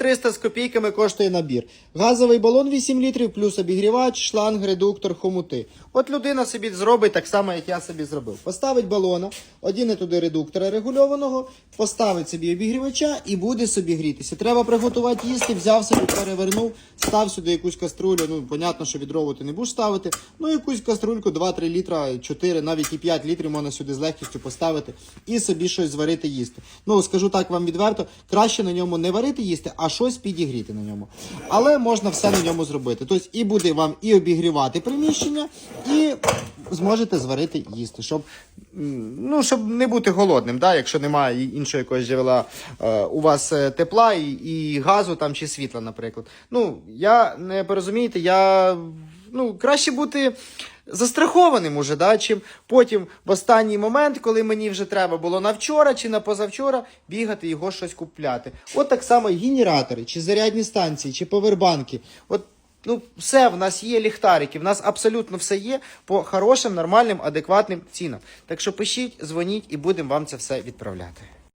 300 з копійками коштує набір. Газовий балон 8 літрів, плюс обігрівач, шланг, редуктор, хомути. От людина собі зробить так само, як я собі зробив. Поставить балона, одіне туди редуктора регульованого, поставить собі обігрівача і буде собі грітися. Треба приготувати їсти, взяв собі, перевернув, став сюди якусь каструлю. Ну, понятно, що відрову ти не будеш ставити. Ну, якусь каструльку 2-3 літра, 4, навіть і 5 літрів можна сюди з легкістю поставити і собі щось зварити їсти. Ну, скажу так вам відверто, краще на ньому не варити їсти, а щось підігріти на ньому. Але можна все на ньому зробити. Тобто і буде вам і обігрівати приміщення, і зможете зварити їсти, щоб, ну, щоб не бути голодним, да? якщо немає іншого якогось джерела е, у вас е, тепла і, і газу там, чи світла, наприклад. Ну, я не порозумієте, я ну, краще бути застрахованим уже, да, чим потім в останній момент, коли мені вже треба було на вчора чи на позавчора бігати його щось купляти. От так само генератори, чи зарядні станції, чи повербанки. От Ну, все, в нас є ліхтарики, в нас абсолютно все є по хорошим, нормальним, адекватним цінам. Так що пишіть, дзвоніть і будемо вам це все відправляти.